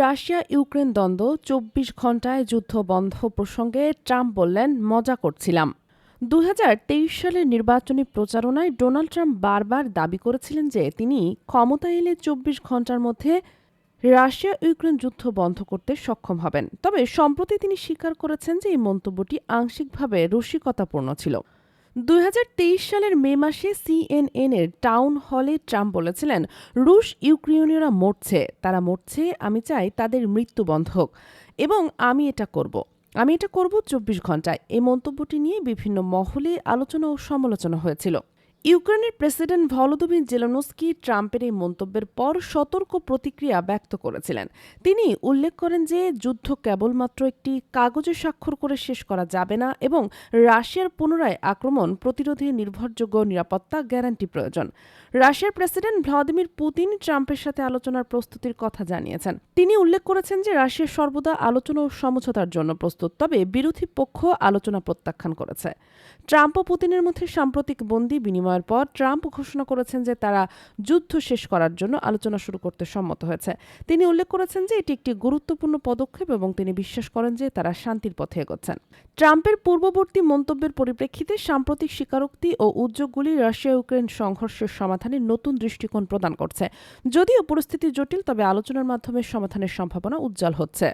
Russia Ukraine দ্বন্দ্ব চব্বিশ ঘন্টায় যুদ্ধ বন্ধ প্রসঙ্গে ট্রাম্প বললেন, মজা করছিলাম। দু হাজার তেইশ সালের নির্বাচনী প্রচারণায় ডোনাল্ড ট্রাম্প বারবার দাবি করেছিলেন যে তিনি ক্ষমতায় এলে চব্বিশ ঘণ্টার মধ্যে রাশিয়া ইউক্রেন যুদ্ধ বন্ধ করতে সক্ষম হবেন। তবে সম্প্রতি তিনি স্বীকার করেছেন যে এই মন্তব্যটি আংশিকভাবে রসিকতাপূর্ণ ছিল। দুই হাজার তেইশ সালের মে মাসে সিএনএন এর টাউন হলে ট্রাম্প বলেছিলেন, রুশ ইউক্রেনীয়রা মরছে, তারা মরছে, আমি চাই তাদের মৃত্যু বন্ধ হোক এবং আমি এটা করব। আমি এটা করব চব্বিশ ঘন্টায়। এই মন্তব্যটি নিয়ে বিভিন্ন মহলে আলোচনা ও সমালোচনা হয়েছিল। ইউক্রেনের প্রেসিডেন্ট ভলোদমির জেলনস্কি ট্রাম্পের এই মন্তব্যের পর সতর্ক প্রতিক্রিয়া ব্যক্ত করেছিলেন। তিনি উল্লেখ করেন যে, যুদ্ধ কেবলমাত্র একটি কাগজে স্বাক্ষর করে শেষ করা যাবে না এবং রাশিয়ার পুনরায় আক্রমণ প্রতিরোধে নির্ভরযোগ্য নিরাপত্তা গ্যারান্টি প্রয়োজন। রাশিয়ার প্রেসিডেন্ট ভ্লাদিমির পুতিন ট্রাম্পের সাথে আলোচনার প্রস্তুতির কথা জানিয়েছেন। তিনি উল্লেখ করেছেন যে, রাশিয়া সর্বদা আলোচনা ও সমঝোতার জন্য প্রস্তুত, তবে বিরোধী পক্ষ আলোচনা প্রত্যাখ্যান করেছে। ট্রাম্প ও পুতিনের মধ্যে সাম্প্রতিক বন্দি বিনিময়ের পর ট্রাম্প ঘোষণা করেছেন যে তারা যুদ্ধ শেষ করার জন্য আলোচনা শুরু করতে সম্মত হয়েছে। তিনি উল্লেখ করেছেন যে এটি একটি গুরুত্বপূর্ণ পদক্ষেপ এবং তিনি বিশ্বাস করেন যে তারা শান্তির পথে এগোচ্ছেন। ট্রাম্পের পূর্ববর্তী মন্তব্যের পরিপ্রেক্ষিতে সাম্প্রতিক স্বীকারোক্তি ও উদ্যোগগুলি রাশিয়া ইউক্রেন সংঘর্ষের সমাধানে নতুন দৃষ্টিকোণ প্রদান করছে। যদিও পরিস্থিতি জটিল, তবে আলোচনার মাধ্যমে সমাধানের সম্ভাবনা উজ্জ্বল হচ্ছে।